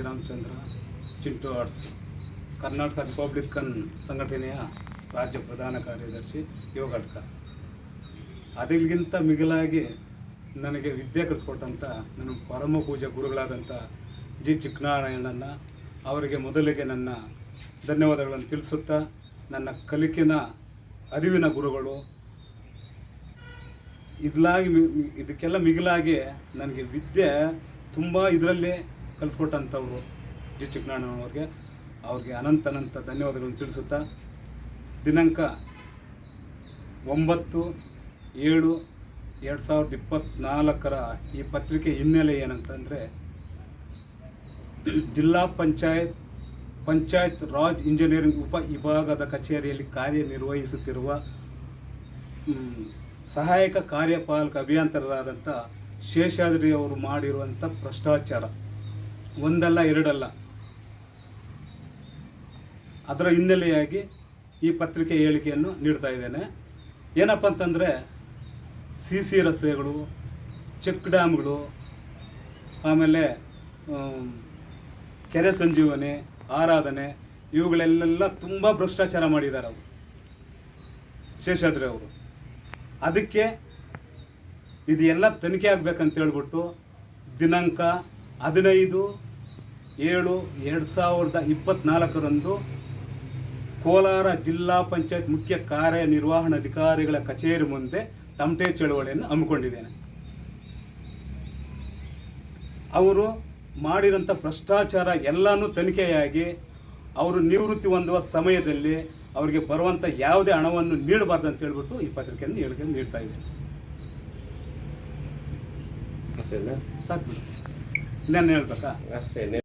Ramachandra Chintu arts, Karnataka Republican ಸಂಘಟನೆಯ ರಾಜ್ಯ ಪ್ರಧಾನ ಕಾರ್ಯದರ್ಶಿ ಯುವ ಅದಕ್ಕಿಂತ ಮಿಗಿಲಾಗಿ ನನಗೆ ವಿದ್ಯೆ ಕಲಿಸ್ಕೊಟ್ಟಂಥ ನನ್ನ ಪರಮ ಪೂಜೆ ಗುರುಗಳಾದಂಥ ಜಿ. ಚಿಕ್ಕನಾರಾಯಣನ ಅವರಿಗೆ ಮೊದಲಿಗೆ ನನ್ನ ಧನ್ಯವಾದಗಳನ್ನು ತಿಳಿಸುತ್ತಾ, ನನ್ನ ಕಲಿಕಿನ ಅರಿವಿನ ಗುರುಗಳು, ಇದ್ಲಾಗಿ ಇದಕ್ಕೆಲ್ಲ ಮಿಗಿಲಾಗಿ ನನಗೆ ವಿದ್ಯೆ ತುಂಬ ಇದರಲ್ಲೇ ಕಲಿಸ್ಕೊಟ್ಟಂಥವ್ರು ಜಿ ಅವ್ರಿಗೆ. ಅವ್ರಿಗೆ ಅನಂತ ಅನಂತ ಧನ್ಯವಾದಗಳನ್ನು ತಿಳಿಸುತ್ತಾ ದಿನಾಂಕ ಒಂಬತ್ತು ಏಳು ಎರಡು ಸಾವಿರದ ಇಪ್ಪತ್ತ್ನಾಲ್ಕರ ಈ ಪತ್ರಿಕೆ ಹಿನ್ನೆಲೆ ಏನಂತಂದರೆ ಜಿಲ್ಲಾ ಪಂಚಾಯತ್ ಪಂಚಾಯತ್ ರಾಜ್ ಇಂಜಿನಿಯರಿಂಗ್ ಉಪ ವಿಭಾಗದ ಕಚೇರಿಯಲ್ಲಿ ಕಾರ್ಯನಿರ್ವಹಿಸುತ್ತಿರುವ ಸಹಾಯಕ ಕಾರ್ಯಪಾಲಕ ಅಭಿಯಂತರರಾದಂಥ ಶೇಷಾದ್ರಿ ಅವರು ಮಾಡಿರುವಂಥ ಭ್ರಷ್ಟಾಚಾರ. ಒಂದಲ್ಲ, ಎರಡಲ್ಲ. ಅದರ ಹಿನ್ನೆಲೆಯಾಗಿ ಈ ಪತ್ರಿಕೆ ಹೇಳಿಕೆಯನ್ನು ನೀಡ್ತಾ ಇದ್ದೇನೆ. ಏನಪ್ಪ ಅಂತಂದರೆ ಸಿ ಸಿ ರಸ್ತೆಗಳು, ಚೆಕ್ ಡ್ಯಾಮ್ಗಳು, ಆಮೇಲೆ ಕೆರೆ ಸಂಜೀವನೆ, ಆರಾಧನೆ ಇವುಗಳೆಲ್ಲ ತುಂಬ ಭ್ರಷ್ಟಾಚಾರ ಮಾಡಿದ್ದಾರೆ ಅವರು. ಶೇಷಾದ್ರಿ ಅವರು. ಅದಕ್ಕೆ ಇದೆಲ್ಲ ತನಿಖೆ ಆಗ್ಬೇಕಂತ ಹೇಳ್ಬಿಟ್ಟು ದಿನಾಂಕ ಹದಿನೈದು ಏಳು ಎರಡು ಸಾವಿರದ ಇಪ್ಪತ್ನಾಲ್ಕರಂದು ಕೋಲಾರ ಜಿಲ್ಲಾ ಪಂಚಾಯತ್ ಮುಖ್ಯ ಕಾರ್ಯನಿರ್ವಹಣಾಧಿಕಾರಿಗಳ ಕಚೇರಿ ಮುಂದೆ ತಮಟೆ ಚಳವಳಿಯನ್ನು ಹಮ್ಮಿಕೊಂಡಿದ್ದೇನೆ. ಅವರು ಮಾಡಿದಂಥ ಭ್ರಷ್ಟಾಚಾರ ಎಲ್ಲನೂ ತನಿಖೆಯಾಗಿ ಅವರು ನಿವೃತ್ತಿ ಹೊಂದುವ ಸಮಯದಲ್ಲಿ ಅವರಿಗೆ ಬರುವಂಥ ಯಾವುದೇ ಹಣವನ್ನು ನೀಡಬಾರ್ದು ಅಂತ ಹೇಳ್ಬಿಟ್ಟು ಈ ಪತ್ರಿಕೆಯನ್ನು ಹೇಳಿಕೆ ನೀಡ್ತಾ ಇದ್ದೇನೆ. ಸಾಕು ಇನ್ನೇನು ಹೇಳ್ಬೇಕಾ? ಅಷ್ಟೇ